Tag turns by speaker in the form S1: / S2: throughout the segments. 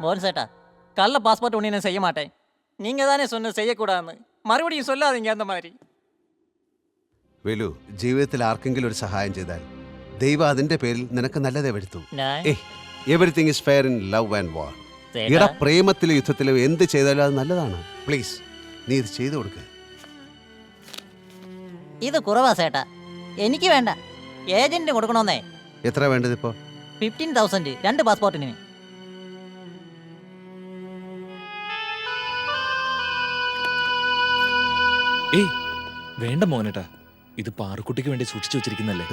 S1: மோகன் சேட்டா கள்ள பாஸ்போர்ட் ஒன்று நான் செய்ய மாட்டேன் நீங்கள் தானே சொன்ன செய்யக்கூடாதுன்னு மறுபடியும் சொல்லாதீங்க அந்த மாதிரி
S2: വേലു ജീവിതത്തിൽ ആർക്കെങ്കിലും ഒരു സഹായം ചെയ്താൽ ദൈവം അതിന്റെ പേരിൽ നിനക്ക് നല്ലതേ വരുത്തൂ
S1: ഞാൻ
S2: ഏയ് everything is fair in love and war
S1: ചേട്ടാ.
S2: ഇട പ്രേമത്തിലും യുദ്ധത്തിലും എന്ത് ചെയ്താലും അത് നല്ലതാണ് പ്ലീസ് നീ ഇത് ചെയ്തു കൊടുക്കുക
S1: ഇത് കുറവാ ചേട്ടാ എനിക്ക് വേണ്ട ഏജന്റിന് കൊടുക്കണമെന്നേ
S2: എത്ര വേണ്ടത് ഇപ്പോ
S1: ഫിഫ്റ്റീൻ തൗസൻഡ് രണ്ട് പാസ്പോർട്ടിന്
S3: ഏയ് വേണ്ട മോനേട്ടാ. ഇത് പാറുക്കുട്ടിക്ക് വേണ്ടി സൂക്ഷിച്ചു വെച്ചിരിക്കുന്നല്ലേ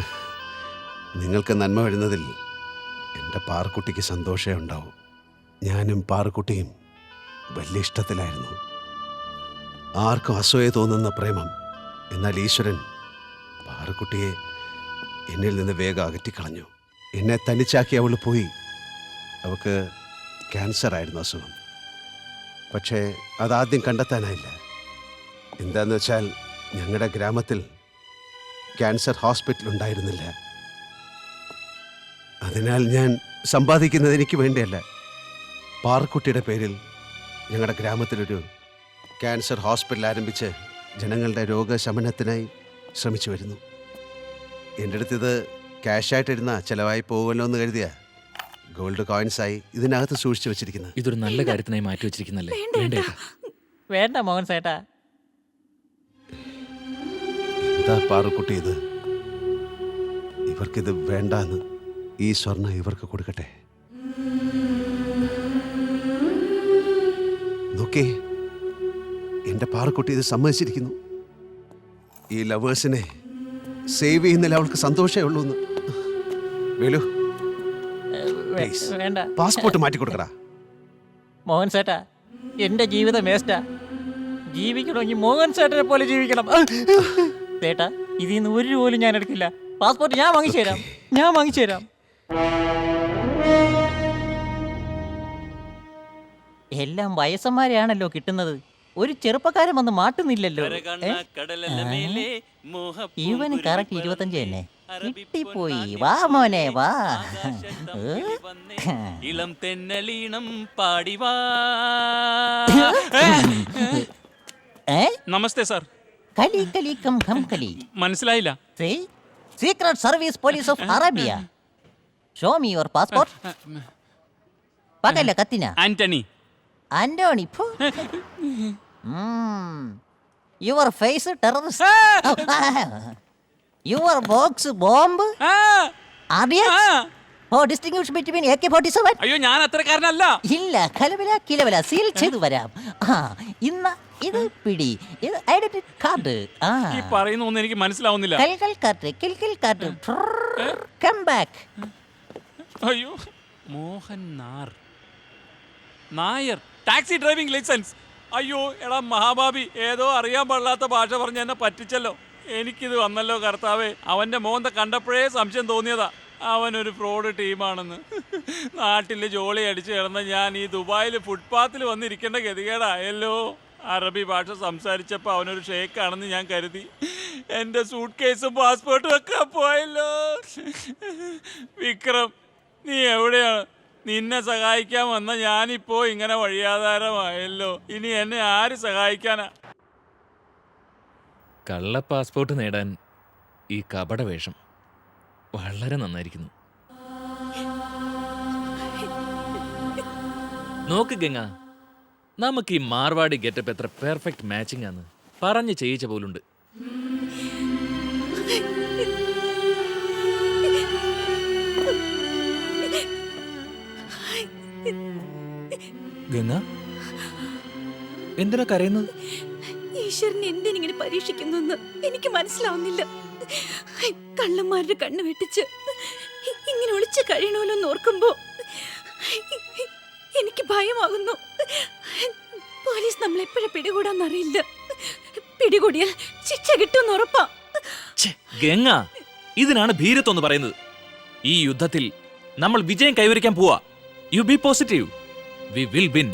S2: നിങ്ങൾക്ക് നന്മ വരുന്നതിൽ എന്റെ പാറക്കുട്ടിക്ക് സന്തോഷമേ ഉണ്ടാവും. ഞാനും പാറക്കുട്ടിയും വലിയ ഇഷ്ടത്തിലായിരുന്നു. ആർക്കും അസൂയ തോന്നുന്ന പ്രേമം എന്നാൽ ഈശ്വരൻ പാറക്കുട്ടിയെ എന്നിൽ നിന്ന് വേഗം അകറ്റിക്കളഞ്ഞു. എന്നെ തനിച്ചാക്കി അവൾ പോയി. അവൾക്ക് ക്യാൻസർ ആയിരുന്നു അസുഖം. പക്ഷേ അതാദ്യം കണ്ടെത്താനായില്ല. എന്താന്ന് വെച്ചാൽ ഞങ്ങളുടെ ഗ്രാമത്തിൽ ക്യാൻസർ ഹോസ്പിറ്റൽ ഉണ്ടായിരുന്നില്ല. അതിനാൽ ഞാൻ സമ്പാദിക്കുന്നത് എനിക്ക് വേണ്ടിയല്ല. പാറക്കുട്ടിയുടെ പേരിൽ ഞങ്ങളുടെ ഗ്രാമത്തിലൊരു ക്യാൻസർ ഹോസ്പിറ്റൽ ആരംഭിച്ച് ജനങ്ങളുടെ രോഗശമനത്തിനായി ശ്രമിച്ചു വരുന്നു. എന്റെ അടുത്ത് ഇത് ക്യാഷായിട്ടിരുന്ന ചിലവായി പോകുമല്ലോ എന്ന് കരുതിയ ഗോൾഡ് കോയിൻസായി ഇതിനകത്ത് സൂക്ഷിച്ചു വെച്ചിരിക്കുന്നത്
S3: ഇതൊരു നല്ല കാര്യത്തിനായി മാറ്റി വെച്ചിരിക്കുന്നല്ലേ?
S1: വേണ്ട മോഹൻ ചേട്ടാ
S2: എന്താ പാറുക്കുട്ടി ഇത് ഇവർക്കിത് വേണ്ടാന്ന് ഈ സ്വർണം ഇവർക്ക് കൊടുക്കട്ടെ. നോക്കേ എന്റെ പാറക്കുട്ടി ഇത് സമ്മതിച്ചിരിക്കുന്നു. ഈ ലവേഴ്സിനെ സേവ് ചെയ്യുന്നില്ല അവൾക്ക് സന്തോഷമേ ഉള്ളൂ എന്ന് വേലു പാസ്പോർട്ട് മാറ്റി കൊടുക്കടാ.
S1: മോഹൻ സേട്ടാ എന്റെ ജീവിതം വേസ്റ്റാ. ജീവിക്കണമെങ്കിൽ മോഹൻ സേട്ടനെ പോലെ ജീവിക്കണം. ചേട്ടാ ഇതിൽ നിന്ന് ഒരു പോലും ഞാൻ എടുക്കില്ല. പാസ്പോർട്ട് ഞാൻ വാങ്ങിച്ചു തരാം ഞാൻ വാങ്ങിച്ചു തരാം എല്ലാം വയസ്സന്മാരെയാണല്ലോ കിട്ടുന്നത്. ഒരു ചെറുപ്പക്കാരൻ വന്ന് മാട്ടുന്നില്ലല്ലോ. ഏ? ആ? ഇവന് കറക്റ്റ് ഇരുപത്തഞ്ച് തന്നെ. കിട്ടിപ്പോയി. വാ മോനെ വാ. ഏ?
S4: ഇളം തെന്നലീണം പാടിവാ.
S1: ഏ?
S4: നമസ്തേ സാർ.
S1: കലി കലി കം ഹം കലി
S4: മനസ്സിലായില്ല
S1: secret service police of Arabia show me your passport പകല്ല കത്തിന. Antony. Antony your face terrorist your box
S4: bomb
S1: അറിയാ. ഓ distinguish between A K forty seven
S4: അയ്യോ ഞാൻ അത്രക്കാരനല്ല.
S1: ഇല്ല കലവില കിലവില. സീൽ ചെയ്തു വരാം. ആ ഇന്ന ഇത് പിടി. ഇത് ഐഡന്റി കാർഡ്. ആ.
S4: ഈ പറയുന്ന ഒന്നും എനിക്ക് മനസ്സിലാവുന്നില്ല.
S1: കൽക്കൽ കാർഡ് കിൽക്കിൽ കാർഡ്. കം ബാക്ക്
S4: അയ്യോ. മോഹൻ നാർ. നായർ. Taxi driving licence. അയ്യോ എടാ മഹാബാബി ഏതോ അറിയാൻ പാടില്ലാത്ത ഭാഷ പറഞ്ഞ് എന്നെ പറ്റിച്ചല്ലോ. എനിക്കിത് വന്നല്ലോ കർത്താവേ. അവന്റെ മോന്ത കണ്ടപ്പോഴേ സംശയം തോന്നിയതാ. അവനൊരു ഫ്രോഡ് ടീമാണെന്ന്. നാട്ടിൽ ജോളി അടിച്ചു കിടന്ന ഞാൻ ഈ ദുബായിൽ ഫുട്പാത്തിൽ വന്നിരിക്കേണ്ട ഗതികേടായല്ലോ അറബി ഭാഷ സംസാരിച്ചപ്പോൾ അവനൊരു ഷേക്കാണെന്ന് ഞാൻ കരുതി. എന്റെ സൂട്ട് കേസും പാസ്പോർട്ടും ഒക്കെ പോയല്ലോ. വിക്രം നീ എവിടെയാണ് നിന്നെ സഹായിക്കാൻ വന്ന ഞാനിപ്പോ ഇങ്ങനെ വഴിയാധാരമായല്ലോ. ഇനി എന്നെ ആര് സഹായിക്കാനാ?
S3: കള്ള പാസ്പോർട്ട് നേടാൻ ഈ കപട വേഷം വളരെ നന്നായിരിക്കുന്നു. നോക്ക് ഗംഗ. നമുക്ക് ഈ മാർവാടി ഗെറ്റപ്പ് എത്ര പെർഫെക്റ്റ് മാച്ചിങ് ആണ്. പറഞ്ഞ് ചെയ്യിച്ച പോലുണ്ട്. ഗംഗ എന്തിനാ കരയുന്നത്?
S5: ഈശ്വരൻ എന്തിനിങ്ങനെ പരീക്ഷിക്കുന്നു എനിക്ക് മനസ്സിലാവുന്നില്ല. കള്ളന്മാരുടെ കണ്ണ് വെട്ടിച്ച് ഇങ്ങനെ ഒളിച്ച് കഴിയണമല്ലോ എന്ന് ഓർക്കുമ്പോ എനിക്ക് ഭയമാകുന്നു. പോലീസ് നമ്മൾ എപ്പോഴും പിടികൂടാന്നറിയില്ല പിടികൂടിയാൽ ശിക്ഷ കിട്ടുമെന്ന് ഉറപ്പാ.
S3: ഗംഗ ഇതിനാണ് ഭീരത്വം എന്ന് പറയുന്നത്. ഈ യുദ്ധത്തിൽ നമ്മൾ വിജയം കൈവരിക്കാൻ പോവാ. You be positive we will win